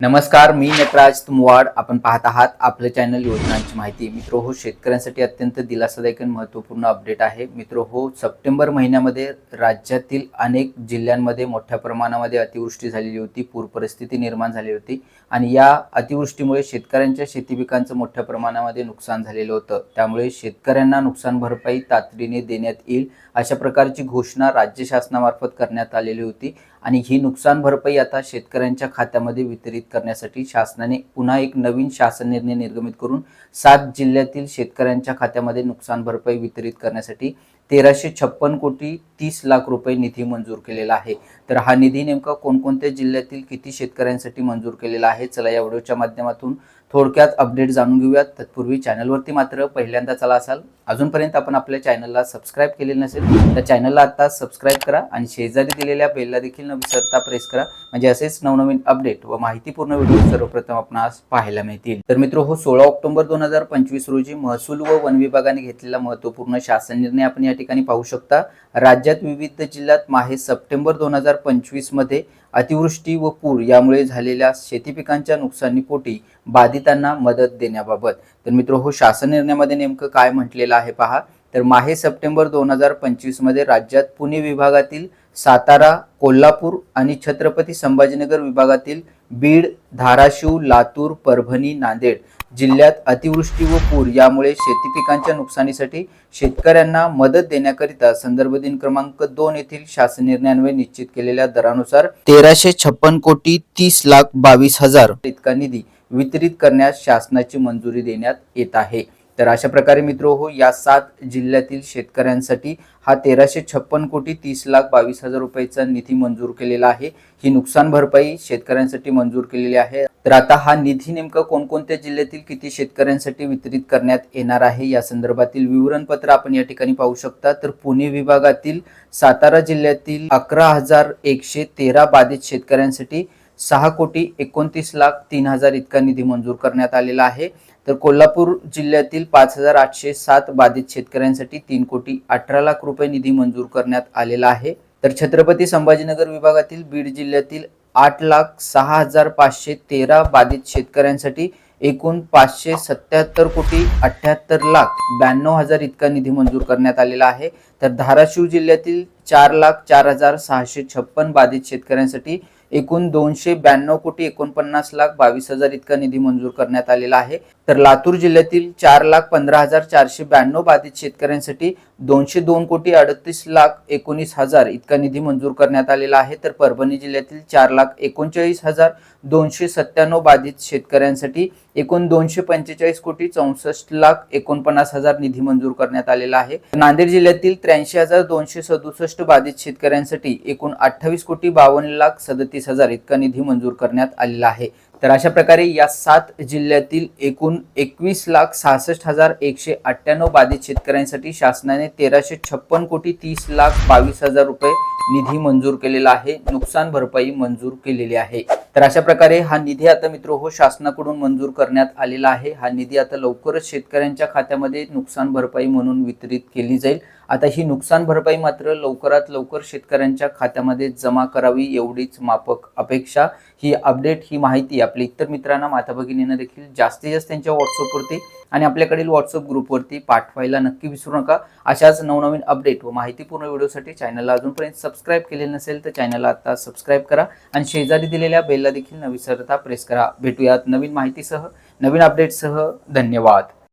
नमस्कार मी नटराज तुमवाड. आपण पाहत आहात आपलं चॅनल योजनांची माहिती. मित्र हो शेतकऱ्यांसाठी अत्यंत दिलासादायक आणि महत्त्वपूर्ण अपडेट आहे. मित्र हो सप्टेंबर महिन्यामध्ये राज्यातील अनेक जिल्ह्यांमध्ये मोठ्या प्रमाणामध्ये अतिवृष्टी झालेली होती. पूर परिस्थिती निर्माण झाली होती. आणि या अतिवृष्टीमुळे शेतकऱ्यांच्या शेती पिकांचं मोठ्या प्रमाणामध्ये नुकसान झालेलं होतं. त्यामुळे शेतकऱ्यांना नुकसान भरपाई तातडीने देण्यात येईल अशा प्रकारची घोषणा राज्य शासनामार्फत करण्यात आलेली होती. आणि ही नुकसान भरपाई आता शेतकऱ्यांच्या खात्यामध्ये वितरित करण्यासाठी शासनाने पुन्हा एक नवीन शासन निर्णय निर्गमित करून सात जिल्ह्यातील शेतकऱ्यांच्या खात्यामध्ये नुकसान भरपाई वितरित करण्यासाठी तेराशे छप्पन कोटी तीस लाख रुपये निधी मंजूर केलेला आहे. तर हा निधी नेमका कोणकोणत्या जिल्ह्यातील किती शेतकऱ्यांसाठी मंजूर केलेला आहे? चला या व्हिडिओच्या माध्यमातून थोडक्यात अपडेट जाणून घेऊयात. तत्पूर्वी चॅनलवरती मात्र पहिल्यांदा चला असाल. अजूनपर्यंत आपण आपल्या चॅनलला सबस्क्राईब केलेलं नसेल तर चॅनलला आता सबस्क्राईब करा आणि शेजारी दिलेल्या बेलला देखील न विसरता प्रेस करा. म्हणजे असेच नवनवीन अपडेट व माहितीपूर्ण व्हिडिओ सर्वप्रथम आपणास पाहायला मिळतील. तर मित्र हो सोळा ऑक्टोबर दोन हजार पंचवीस रोजी महसूल व वन विभागाने घेतलेला महत्त्वपूर्ण शासन निर्णय आपण या ठिकाणी पाहू शकता. राज्यात विविध जिल्ह्यात माहे सप्टेंबर दोन हजार पंचवीसमध्ये अतिवृष्टी व पूर यामुळे झालेल्या शेती पिकांच्या नुकसानीपोटी बाधितांना मदत देण्याबाबत. तर मित्र हो शासन निर्णयामध्ये नेमकं काय म्हटलेलं आहे पहा. तर माहे सप्टेंबर दोन हजार पंचवीसमध्ये राज्यात पुणे विभागातील सातारा कोल्हापूर आणि छत्रपती संभाजीनगर विभागातील बीड धाराशिव लातूर परभणी नांदेड जिल्ह्यात अतिवृष्टी व पूर यामुळे शेती पिकांच्या नुकसानीसाठी शेतकऱ्यांना मदत देण्याकरिता संदर्भ दिन क्रमांक दोन येथील शासन निर्णयान्वये निश्चित केलेल्या दरानुसार तेराशे छप्पन कोटी तीस लाख बावीस हजार इतका निधी वितरित करण्यास शासनाची मंजुरी देण्यात येत आहे. तर अशा प्रकारे मित्र हो या सात जिल्ह्यातील शेतकऱ्यांसाठी हा तेराशे छप्पन कोटी तीस लाख बावीस हजार रुपयाचा निधी मंजूर केलेला आहे. ही नुकसान भरपाई शेतकऱ्यांसाठी मंजूर केलेली आहे. तर आता हा निधी नेमका कोणकोणत्या जिल्ह्यातील किती शेतकऱ्यांसाठी वितरित करण्यात येणार आहे या संदर्भातील विवरणपत्र आपण या ठिकाणी पाहू शकता. तर पुणे विभागातील सातारा जिल्ह्यातील अकरा हजार एकशे तेरा बाधित शेतकऱ्यांसाठी सहा कोटी एकोणतीस लाख तीन हजार इतका निधी मंजूर करण्यात आलेला आहे. तर कोल्हापूर जिल्ह्यातील पाच हजार आठशे सात बाधित शेतकऱ्यांसाठी तीन कोटी अठरा लाख रुपये निधी मंजूर करण्यात आलेला आहे. तर छत्रपती संभाजीनगर विभागातील बीड जिल्ह्यातील आठ लाख सहा हजार पाचशे तेरा बाधित शेतकऱ्यांसाठी एकूण पाचशे सत्याहत्तर कोटी अठ्याहत्तर लाख ब्याण्णव हजार इतका निधी मंजूर करण्यात आलेला आहे. तर धाराशिव जिल्ह्यातील चार लाख चार हजार सहाशे छप्पन बाधित शेतकऱ्यांसाठी एकूण दोनशे ब्याण्णव कोटी एकोणपन्नास लाख बावीस हजार इतका निधी मंजूर करण्यात आलेला आहे. तर लातूर जिल्ह्यातील चार लाख पंधरा हजार चारशे ब्याण्णव बाधित शेतकऱ्यांसाठी दोनशे दोन कोटी अडतीस लाख एकोणीस हजार इतका निधी मंजूर करण्यात आलेला आहे. तर परभणी जिल्ह्यातील चार लाख एकोणचाळीस हजार दोनशे सत्त्याण्णव बाधित शेतकऱ्यांसाठी एकूण दोनशे पंचेचाळीस कोटी चौसष्ट लाख एकोणपन्नास हजार निधी मंजूर करण्यात आलेला आहे. नांदेड जिल्ह्यातील त्र्याऐंशी हजार दोनशे सदुसष्ट बाधित शेतकऱ्यांसाठी एकूण अठ्ठावीस कोटी बावन्न लाख सदतीस हजार इतका निधी मंजूर करण्यात आलेला आहे. तर अशा प्रकारे या सात जिल्ह्यातील एकूण एकवीस लाख सहासष्ट हजार एकशे अठ्ठ्याण्णव बाधित शेतकऱ्यांसाठी शासनाने तेराशे छप्पन कोटी तीस लाख बावीस हजार रुपये निधी मंजूर केलेला आहे. नुकसान भरपाई मंजूर केलेली आहे. तर अशा प्रकारे हा निधी आता मित्र हो शासनाकडून मंजूर करण्यात आलेला आहे. हा निधी आता लवकरच शेतकऱ्यांच्या खात्यामध्ये नुकसान भरपाई म्हणून वितरित केली जाईल. आता ही नुकसान भरपाई मात्र लवकरात लवकर शेतकऱ्यांच्या खात्यामध्ये जमा करावी एवढीच मापक अपेक्षा. ही अपडेट ही माहिती आपल्या इतर मित्रांना माता भगिनींना देखील जास्तीत जास्त त्यांच्या व्हॉट्सअपवरती आणि आपल्याकडील व्हॉट्सअप ग्रुपवरती पाठवायला नक्की विसरू नका. अशाच नवनवीन अपडेट व माहितीपूर्ण व्हिडिओसाठी चॅनलला अजूनपर्यंत सबस्क्राईब केले नसेल तर चॅनलला आता सबस्क्राईब करा आणि शेजारी दिलेल्या बेलला देखील न विसरता प्रेस करा. भेटूयात नवीन माहितीसह नवीन अपडेटसह धन्यवाद.